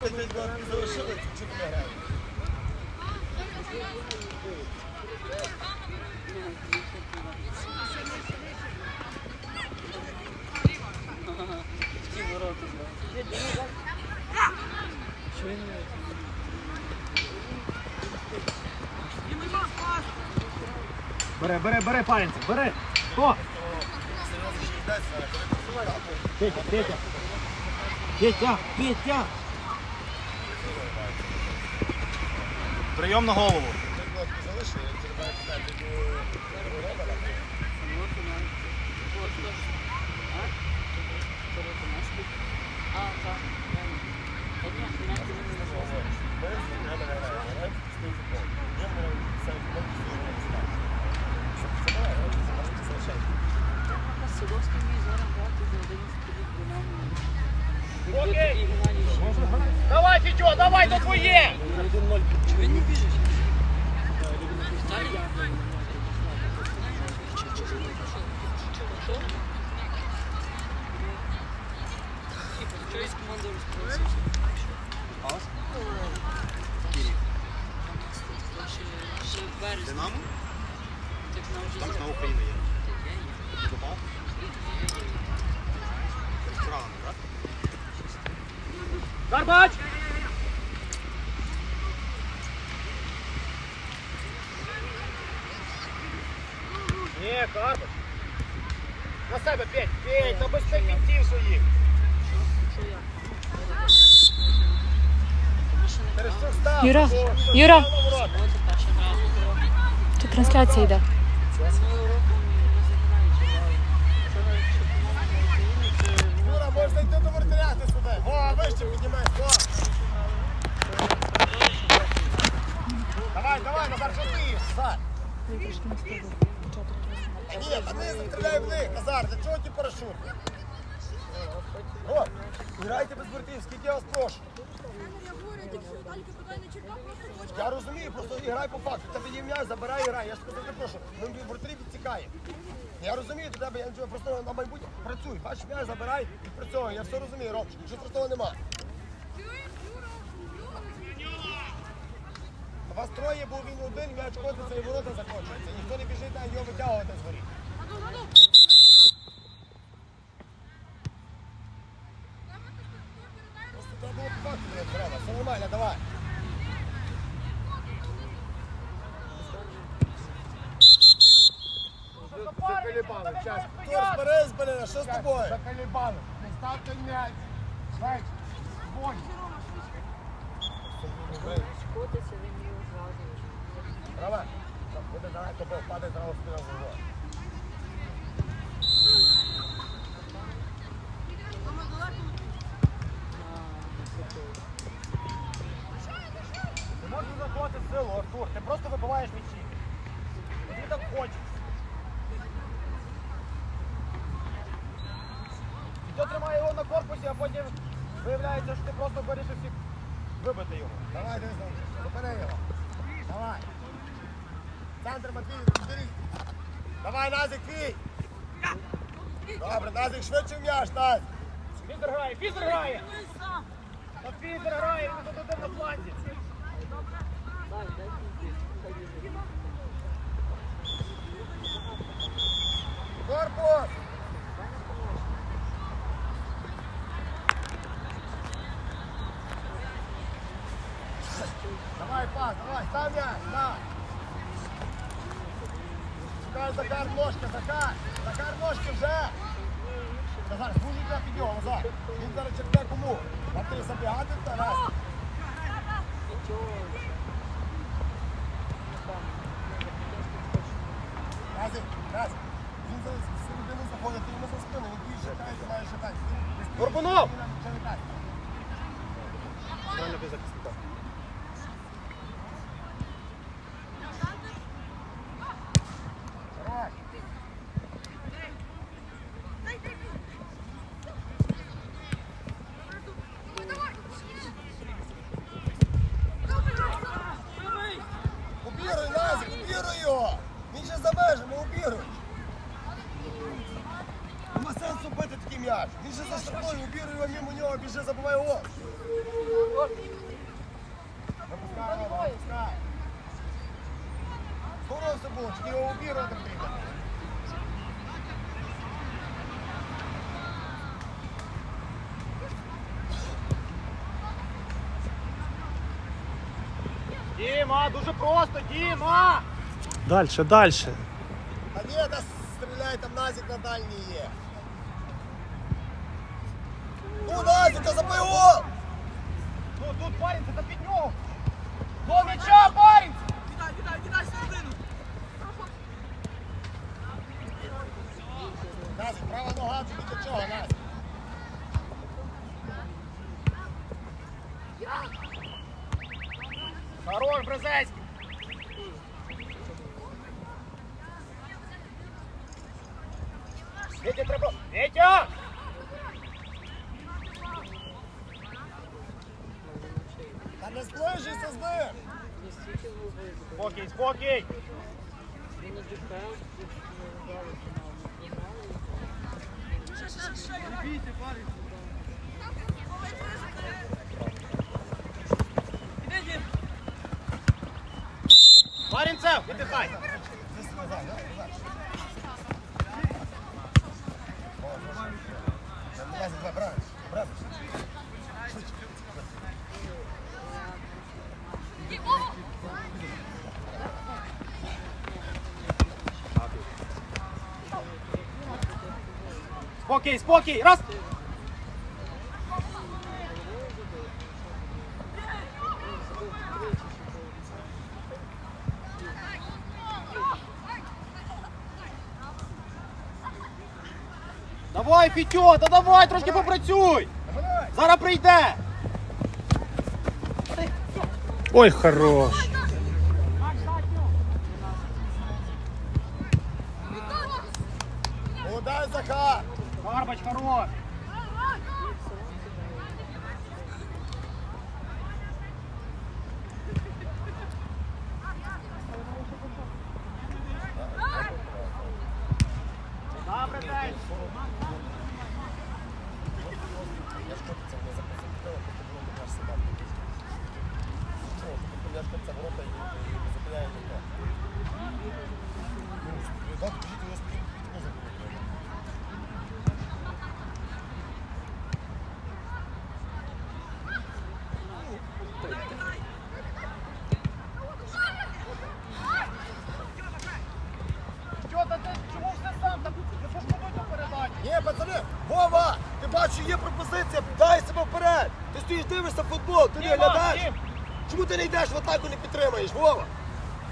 Бери, бери, бери, пальцем, бери. Хто? Петя, Петя. Петя, Петя. Прийом на голову. Давай, давай, це залишай. Сидовський міг зараз грати за 11 рік Динамо. Окей. І Геннадій ще. Давай, Фітьо, давай, то твоє. Чи він не біжить? Віталій? Що із командою розповідає? Ще в березні. Динамо? Так нам вже Там ж за- на Україні є. Таке є. Попав? Вчора, так? Гарбач. Ні, Карбач. На себе, Петь, Петь, та без тих кінців своїх. Що став. Юра, Юра. став на ворота. От перша гра. Тут трансляція йде. Минулого року ми розіграли. Це якщо команда України, це Юра, можна йти до вратаря ти сюди. О, вище піднімай. О. Давай, давай, Назар, що ти? Назар. Та Ні, та не стріляй в них, Назар, для чого ті парашути? О, грайте без бортів, скільки я вас прошу. Я розумію, просто грай по факту. Тебе є м'яч, забирай грай. Я ж сказав, не прошу. Ну, вратарі відтікає. Я розумію, до тебе я просто на майбутнє працюй. Бачиш, м'яч забирай і працюй. Я все розумію, Ромчик. Що простого нема. У вас троє був він один, м'яч котиться і ворота закінчується. Ніхто не біжить на його витягувати з воріт. Просто треба було по треба. Все нормально, давай. Заколебали, час. Що з тобою? Заколебали. Не ставте м'яч. Швець, бой. котиться, він. Права. Буде далеко, бо впаде зразу спина в голову. Ти можеш заходити в силу, Артур. Ти просто вибиваєш м'ячі. Тобі так хочеться. І то тримає його на корпусі, а потім виявляється, що ти просто вирішив всіх вибити його. Давай, дивись, зупини його. Давай. Центр Матвій, бери. Давай, Назик, твій. Добре, Назик, швидше м'яч, Назик. Фізер грає, фізер грає! Та фізер грає, він тут один на біжить. Корпус. Давай, пас, давай, став м'яч, став. Шукай Захар ножки, Захар. Захар ножки вже. Назар, служить я під нього, Назар. Він зараз черпе кому. А ти забігати та раз. Нічого. Разик, раз. Він зараз всередину заходить, ти йому за спину, він більше шукає, ти маєш шукати. Горбунов! Правильно без захисника. було, тільки його обігрувати потрібно. Діма, дуже просто, Діма! Дальше, дальше. А ні, та стріляй, там Назік на дальній є. Ну, Назік, та забий гол! Ну тут парень, це під нього! До м'яча, парень! Хорош, Брезецький! Вітя, треба... Вітя! Та не зближуйся з ним! Настільки глибоко. Спокій, спокій! Він і дефенс, і вдали Парінцев, віддихай! Назік, Спокій, спокій! Раз! Давай, Фітьо, та давай, трошки попрацюй! Зараз прийде! Ой, хорош. Молодай, Захар! Карбач, хорош! Добре, день! Я ж хочу це не запитала, просто було не наш собака. Чого? Тобто я ж це ворота і не зупиняє ніхто. Ну, так, біжіть, його стоїть, біжіть, музику виключити. Що та ти чому все сам? Та ти пошкодуй ту передачу! Ні, пацани, Вова, ти бачиш, є пропозиція, дай себе вперед. Ти стоїш, дивишся футбол, ти не Діма, глядаєш. Дім! Чому ти не йдеш в атаку, не підтримаєш, Вова?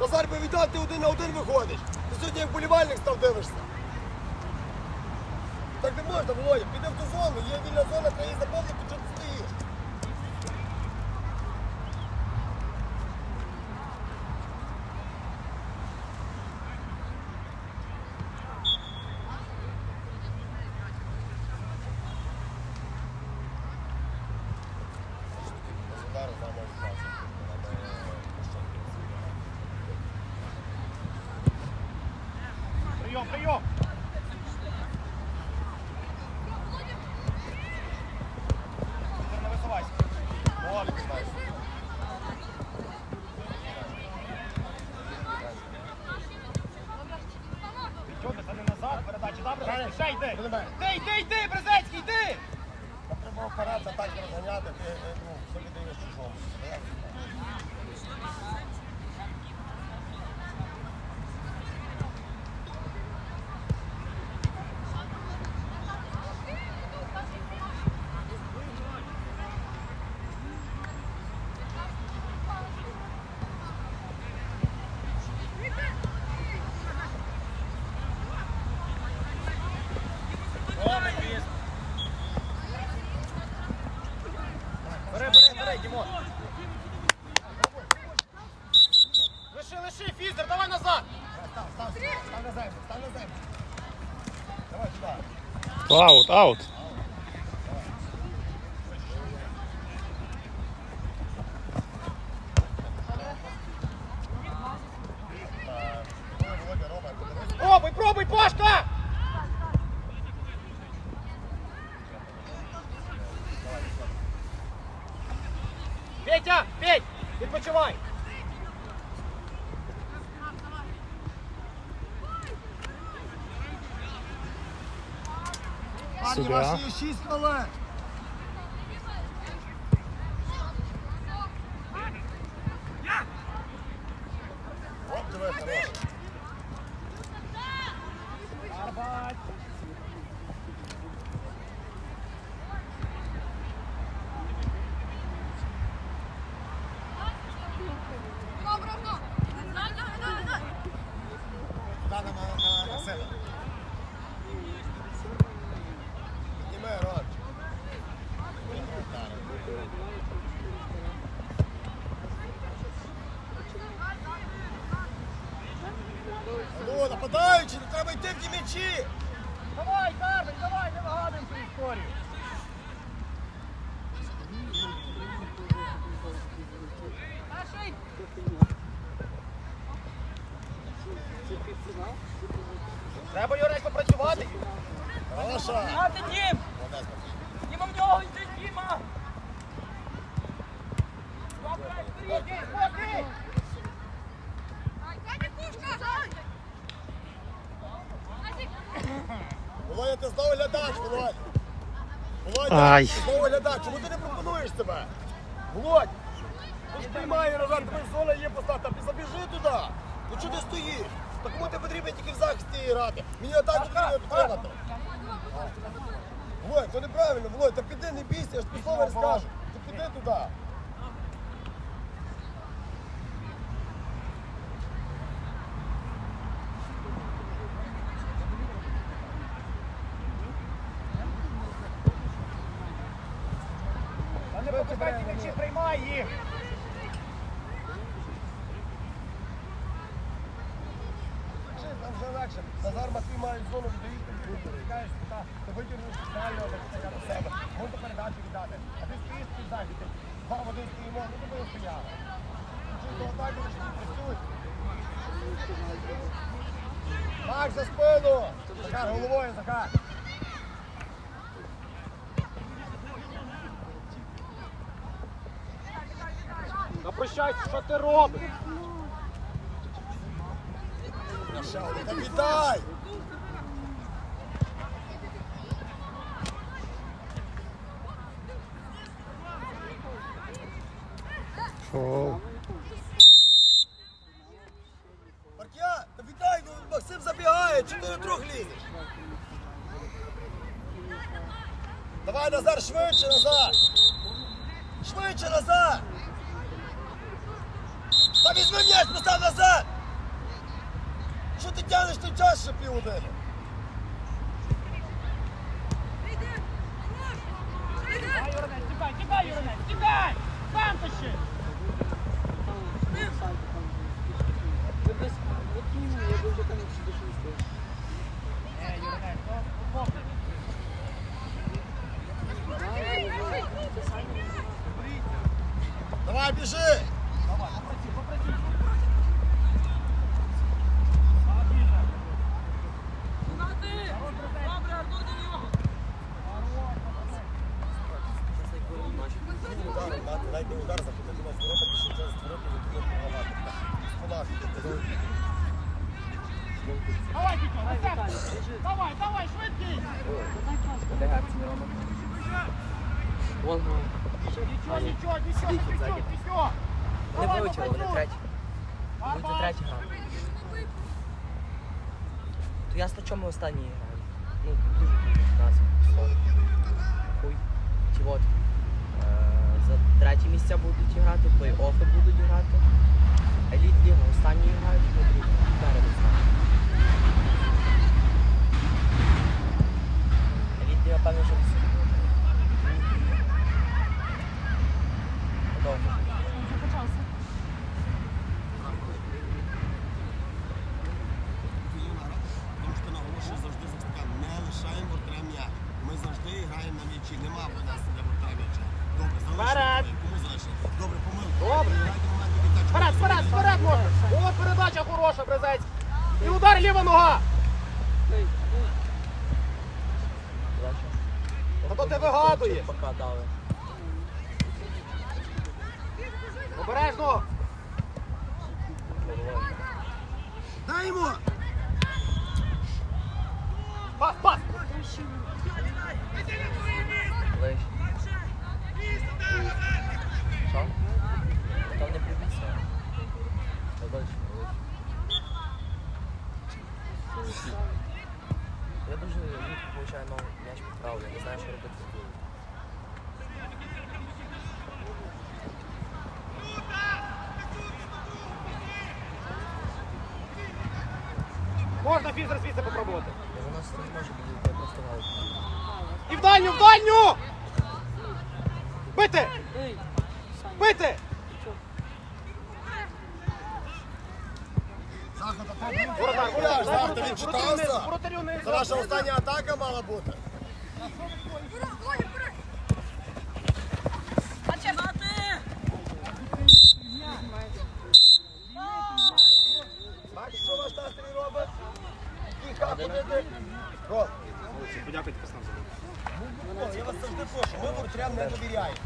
Назар би віддав, ти один на один виходиш. Ти сьогодні як болівальник став дивишся. Так не можна, Володя, піде в ту зону, є вільна зона, треба її заповнити, що ти стоїш. Прийом, прийом! Тепер не висувайся. Добре, висувайся. Чого ти не назад, передача, добре? Правильно. Ще йди! До мене. Йди, йди, йди, Брезецький, йди! Та Треба вперед, так розганяти, ти е, ну, собі даєш чужому. Добре, Кріс. Бери, бери, бери, Дімон. Лиши, лиши, Фізер, давай назад! Став, став, став на землю, став на землю. Давай сюди. Аут, аут. Парні, собі, а? ваші є 6 хвилин. Ти Матвій. Діма в нього йди, Діма! Володя, ти знову глядач, Володь. Володя, Ай. ти знову глядач. Чому ти не пропонуєш себе? Володь, ти ж приймає назад, тебе зона є поставити, а забіжи туди. Ну чого ти стоїш? Та кому ти потрібно тільки в захисті грати? Мені атаку потрібно підтримати. Володь, то неправильно, Володь, та піди, не бійся, я ж тобі слово розкажу. Ти піди туди. Та не пропускай ті м'ячі, приймай їх. Чи там вже легше. Назар Матвій має зону віддають тобі. Ти скажеш, та, ти витягнеш спеціально так, на себе. Можна передачу віддати. А ти стоїш під захід. ти Два в один стоїмо, ну тобі стояли. Чи то так за спину. Захар, головою, Захар. Напрощайся, що ти робиш? Та віддай. Фол. Паркя, та віддай, ну Максим забігає, чи ти на трьох лізеш? Давай, Назар, швидше, Назар! Швидше, Назар! Та візьми м'яч, постав назад! Що ти тягнеш той час ще півгодини? Тікай, Юринець, тікай, тікай, Юринець! Сам тащи! Там сайт там. Ви без... От іменно, я би вже там ще більше не стоїть. Е, Юринець, ну, футболки. Давай, біжи! Давай, попрацюй, попрацюй. Добре, Артур, до нього! Удар, навіть- навіть не удар, заходити на ворота, більше час ворота, не допомагати. Спина, Давай, на. Давай, давай, швидкий. Нічого, нічого, нічого, нічого, нічого. Не Давай, вилетіло, вони попрацюй. третій. Вони Гарбат. третій грали. То останній грали. Ну, дуже нас. Хуй. Чи от. Е, за треті місця будуть грати, плей-оффи будуть грати. Еліт Ліга останні грають, ми другі. Перед останні. Що всі. Довго. Тому що наголошую завжди за стакан. Не лишаємо вратаря м'яч. Ми завжди граємо на м'ячі. Нема в нас для м'яча. Добре! Кому залишили? Добре, помилку. Добре. Вперед, вперед, вперед можна. От передача хороша, Брезець. І удар ліва нога. Та то ти вигадуєш. Пока дали. Обережно. Дай йому! Пас, пас. На фізер звідси попробувати. У нас не може бути просто галку. І в дальню, в дальню! Бити! Бити! Воротар, воротар, воротар, відчитався? воротарю не Це наша остання атака мала бути. Бачиш, Подякуйте, пацанам. я вас завжди прошу, ми прям не довіряємо.